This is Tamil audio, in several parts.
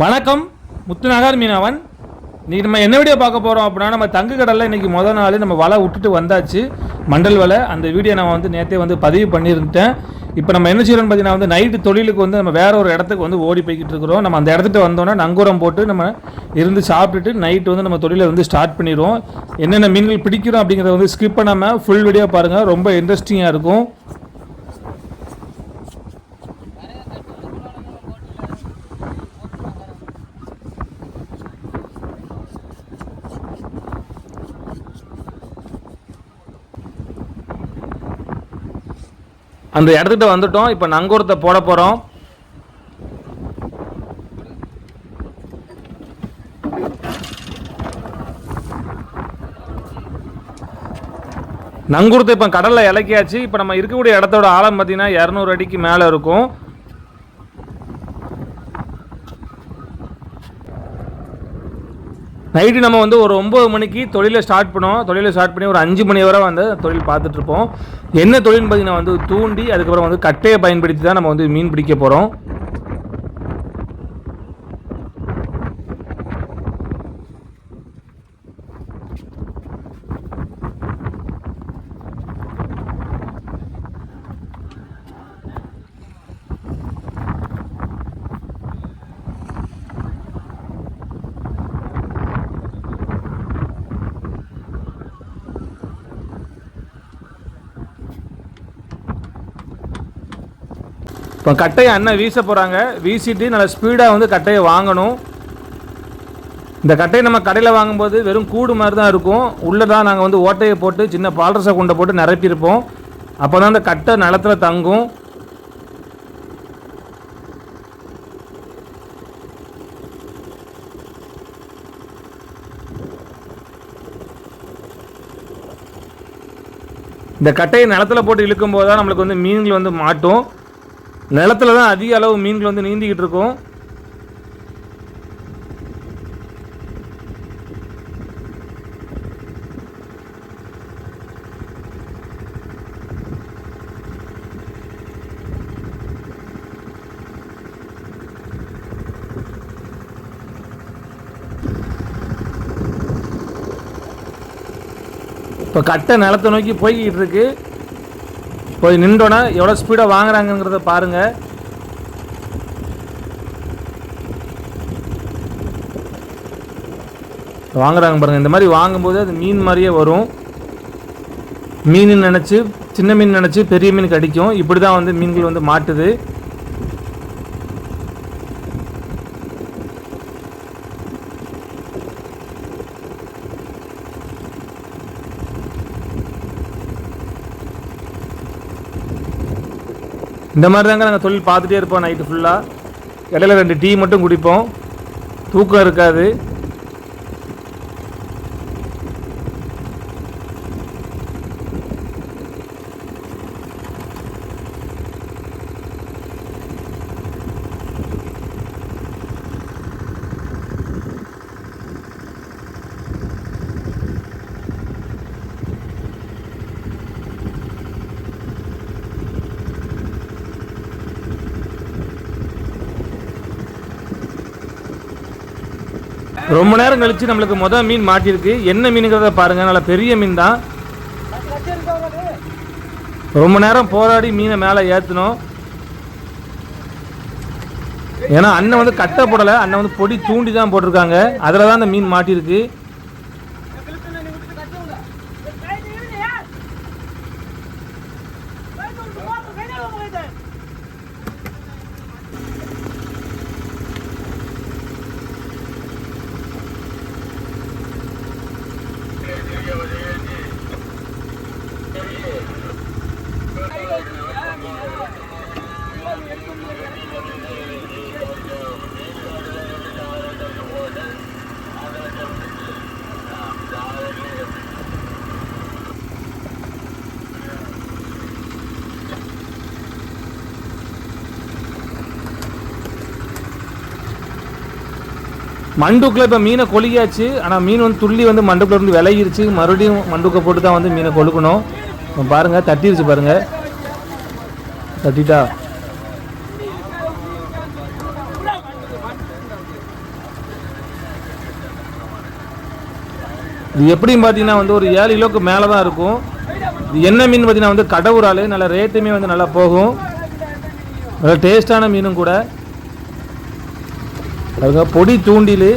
வணக்கம் முத்துநகர் மீனவன். நீ நம்ம என்ன வீடியோ பார்க்க போகிறோம் அப்படின்னா நம்ம தங்கு கடலில் இன்றைக்கி முதல் நாள் நம்ம வலை விட்டுட்டு வந்தாச்சு. மண்டல் வலை. அந்த வீடியோ நான் வந்து நேற்றே வந்து பதிவு பண்ணியிருந்தேன் இப்போ நம்ம என்ன செய்யறோம்னு பார்த்தீங்கன்னா வந்து நைட்டு தொழிலுக்கு வந்து நம்ம வேற ஒரு இடத்துக்கு வந்து ஓடி போய்கிட்டு இருக்கிறோம். நம்ம அந்த இடத்துக்கு வந்தோன்னா நங்கூரம் போட்டு நம்ம இருந்து சாப்பிட்டுட்டு நைட்டு வந்து நம்ம தொழிலை வந்து ஸ்டார்ட் பண்ணிடுவோம். என்னென்ன மீன்கள் பிடிக்கிறோம் அப்படிங்கிறத வந்து ஸ்கிப் பண்ணாமல் ஃபுல் வீடியோ பாருங்கள் ரொம்ப இன்ட்ரெஸ்டிங்காக இருக்கும். அந்த இடத்துக்கிட்ட வந்துட்டோம். இப்போ நங்கூரத்தை போட போகிறோம் நங்கூரத்தை இப்போ கடலில் இலக்கியாச்சு இப்போ நம்ம இருக்கக்கூடிய இடத்தோட ஆழம் பார்த்தீங்கன்னா இரநூறு அடிக்கு மேலே இருக்கும். நைட்டு நம்ம வந்து ஒரு ஒம்பது மணிக்கு தொழிலை ஸ்டார்ட் பண்ணோம். தொழிலை ஸ்டார்ட் பண்ணி ஒரு அஞ்சு மணி வரை வந்து தொழில் பார்த்துட்ருப்போம் என்ன தொழில்னு பார்த்தீங்கன்னா வந்து தூண்டி அதுக்கப்புறம் வந்து கட்டையை பயன்படுத்தி தான் நம்ம வந்து மீன் பிடிக்க போகிறோம் இப்போ கட்டையை அண்ணன் வீச போகிறாங்க வீசிட்டு நல்லா ஸ்பீடாக வந்து கட்டையை வாங்கணும். இந்த கட்டையை நம்ம கடையில் வாங்கும்போது வெறும் கூடு மாதிரி தான் இருக்கும். உள்ளே தான் நாங்கள் வந்து ஓட்டையை போட்டு சின்ன பால்ரச குண்டை போட்டு நிரப்பியிருப்போம். அப்போ தான் அந்த கட்டை நிலத்துல தங்கும். இந்த கட்டையை நிலத்தில் போட்டு இழுக்கும் போது தான் நம்மளுக்கு வந்து மீன்கள் வந்து மாட்டும். நிலத்துல தான் அதிக அளவு மீன்கள் வந்து நீந்திக்கிட்டு இருக்கும். இப்போ கட்டை நிலத்தை நோக்கி போய்கிட்டு இருக்கு. போய் நின்றோன்னா எவ்வளோ ஸ்பீடாக வாங்குறாங்கங்கிறத பாருங்கள் வாங்குறாங்க பாருங்கள் இந்த மாதிரி வாங்கும்போது அது மீன் மாதிரியே வரும். மீன் நினச்சி சின்ன மீன் நினச்சி பெரிய மீன் கடிக்கும் இப்படி தான் வந்து மீன்கள் வந்து மாட்டுது. இந்த மாதிரி தாங்க நாங்கள் தொழில் பார்த்துட்டே இருப்போம் நைட்டு ஃபுல்லாக இடையில ரெண்டு டீ மட்டும் குடிப்போம். தூக்கம் இருக்காது. ரொம்ப நேரம் கழிச்சு நம்மளுக்கு மொதல் மீன் மாட்டியிருக்கு. என்ன மீனுங்கிறத பாருங்க. நல்ல பெரிய மீன் தான் ரொம்ப நேரம் போராடி மீனை மேலே ஏற்றணும் ஏன்னா அண்ணன் வந்து கட்டை போடலை. அண்ணன் வந்து பொடி தூண்டி தான் போட்டிருக்காங்க. அதில் தான் அந்த மீன் மாட்டியிருக்கு. மண்டுக்குள்ள இப்போ மீனை கொலியாச்சு ஆனால் மீன் வந்து துள்ளி வந்து மண்டுக்கில் இருந்து விலகிருச்சு. மறுபடியும் மண்டுக்கை போட்டு தான் வந்து மீனை கொழுக்கணும். பாருங்கள் தட்டிருச்சு பாருங்கள் தட்டிட்டா. இது எப்படின்னு பார்த்தீங்கன்னா வந்து ஒரு ஏழு கிலோக்கு மேலே தான் இருக்கும். இது என்ன மீன் பார்த்தீங்கன்னா வந்து கடவுரால் நல்லா ரேட்டுமே வந்து நல்லா போகும். நல்லா டேஸ்டான மீனும் கூட. அதுங்க பொடி தூண்டில்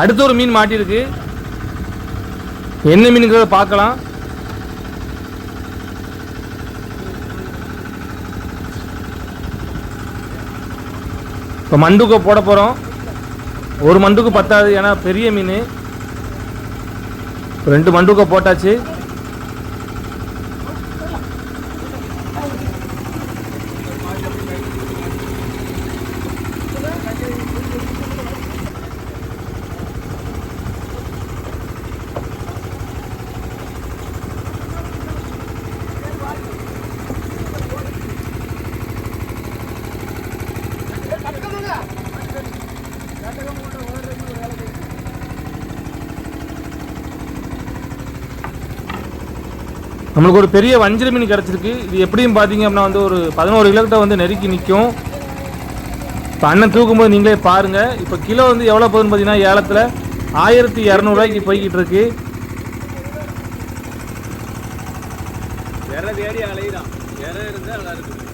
அடுத்து ஒரு மீன் மாட்டியிருக்கு என்ன மீனுங்கிறத பார்க்கலாம். இப்போ மண்டுக்க போட போகிறோம் ஒரு மண்டுக்கு பத்தாது ஏன்னா பெரிய மீன். ரெண்டு மண்டுக்க போட்டாச்சு. நம்மளுக்கு ஒரு பெரிய வஞ்சிர மீன் கிடச்சிருக்கு. இது எப்படியும் பார்த்தீங்க அப்படின்னா வந்து ஒரு பதினோரு கிலோக்கிட்ட வந்து நெருக்கி நிற்கும். இப்போ அண்ணன் தூக்கும்போது நீங்களே பாருங்கள் இப்போ கிலோ வந்து எவ்வளோ போகுதுன்னு பார்த்தீங்கன்னா ஏலத்தில் ஆயிரத்தி இரநூறுவாய்க்கு போய்கிட்டு இருக்கு. விரை தேடி அலையிறான் விரை நல்லா இருக்கும்.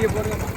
அடிய போடுங்கம்மா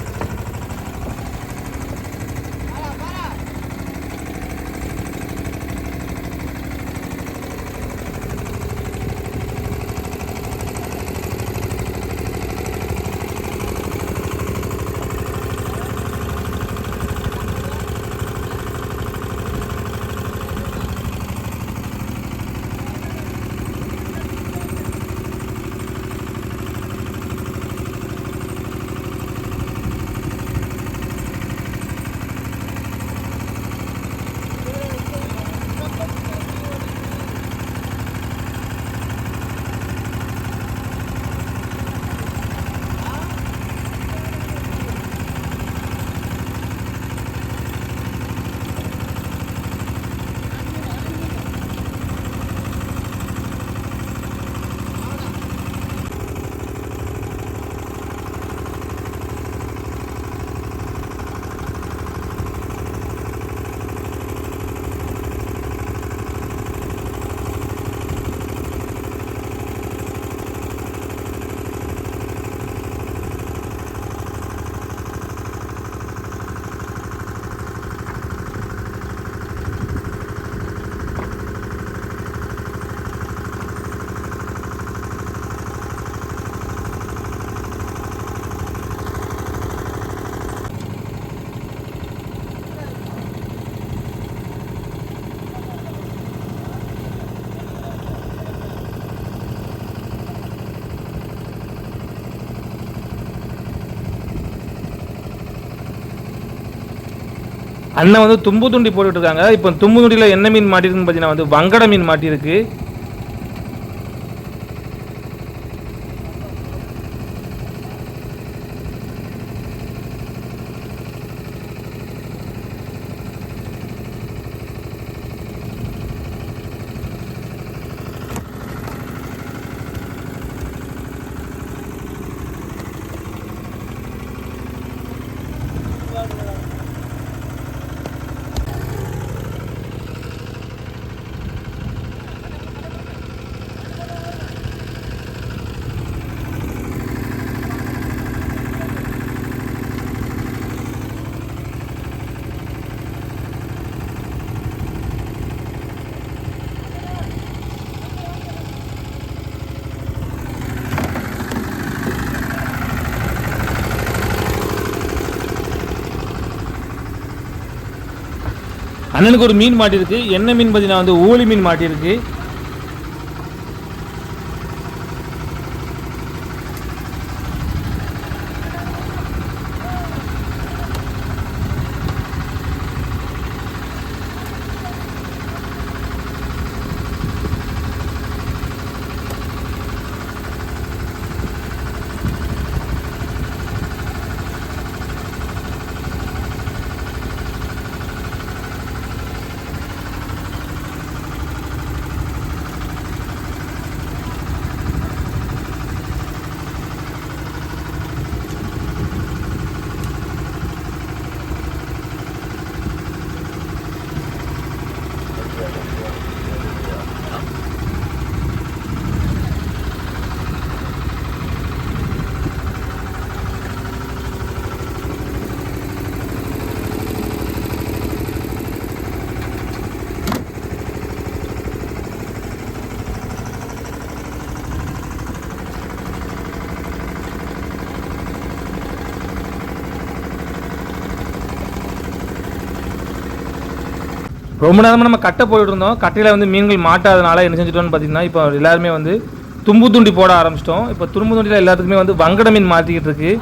அண்ணன் வந்து தும்பு துண்டி போட்டுட்டு இருக்காங்க இப்போ தும்பு துண்டியில் என்ன மீன் மாட்டிருக்குன்னு பார்த்தீங்கன்னா வந்து வங்கட மீன் மாட்டியிருக்கு. அண்ணனுக்கு ஒரு மீன் மாட்டியிருக்கு என்ன மீன் பார்த்தீங்கன்னா வந்து ஊழி மீன் மாட்டியிருக்கு ரொம்ப நேரமாக நம்ம கட்டை போயிட்டு இருந்தோம். கட்டையில் வந்து மீன்கள் மாட்டாதனால என்ன செஞ்சிட்டோன்னு பார்த்தீங்கன்னா இப்போ எல்லாருமே வந்து தும்பு துண்டி போட ஆரம்பிச்சிட்டோம். இப்போ தும்பு துண்டியில் எல்லாத்துக்குமே வந்து வங்கட மீன் மாற்றிக்கிட்டு இருக்கு.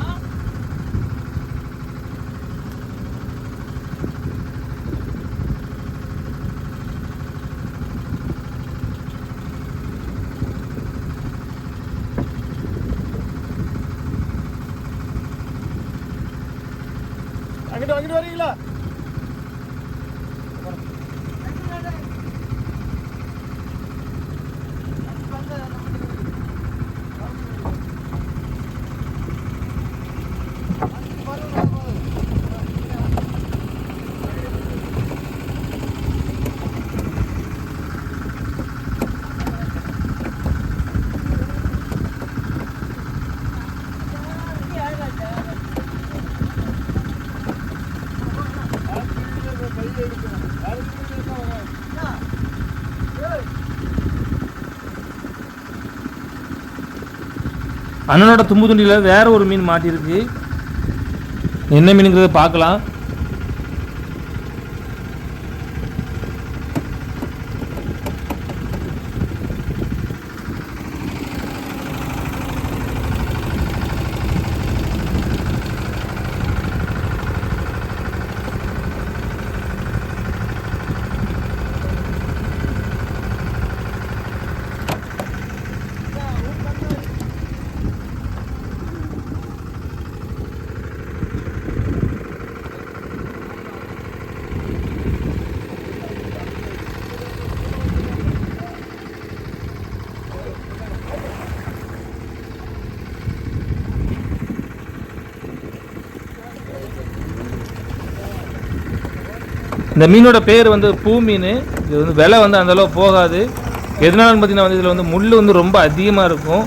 அண்ணனோட தும்பு துண்டியில் வேற ஒரு மீன் மாட்டியிருக்கு என்ன மீனுங்கிறத பார்க்கலாம். இந்த மீனோட பேர் வந்து பூ மீன் இது வந்து விலை வந்து அந்த போகாது. எதனாலன்னு பார்த்தீங்கன்னா வந்து இதில் வந்து முள் வந்து ரொம்ப அதிகமாக இருக்கும்.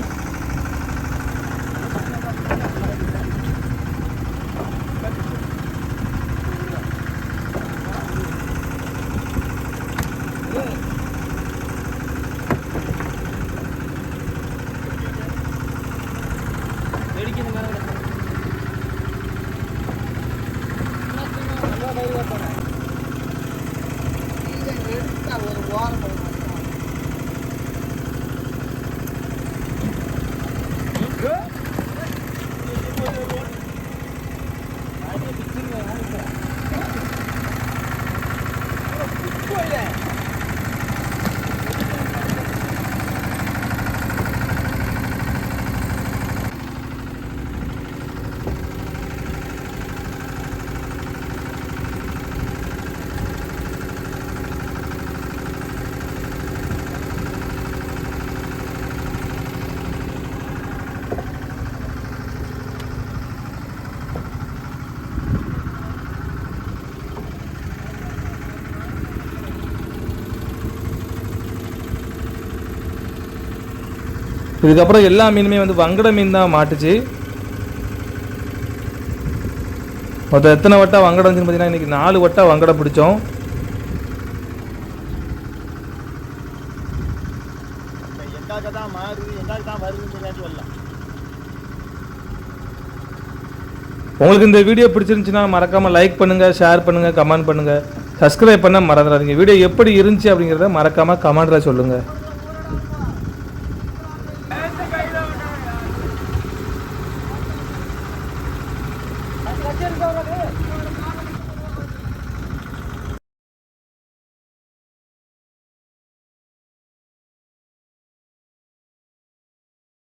இதுக்கப்புறம் எல்லா மீனுமே வந்து வங்கட மீன் தான் மாட்டுச்சு. மொத்தம் எத்தனை வட்டா வங்கடம் வந்துச்சுன்னு பார்த்தீங்கன்னா இன்றைக்கி நாலு வட்டா வங்கடம் பிடிச்சோம். உங்களுக்கு இந்த வீடியோ பிடிச்சிருந்துச்சுன்னா மறக்காமல் லைக் பண்ணுங்கள் ஷேர் பண்ணுங்கள் கமெண்ட் பண்ணுங்கள் சப்ஸ்கிரைப் பண்ண மறந்துடாதீங்க. வீடியோ எப்படி இருந்துச்சு அப்படிங்கிறத மறக்காமல் கமெண்டில் சொல்லுங்கள்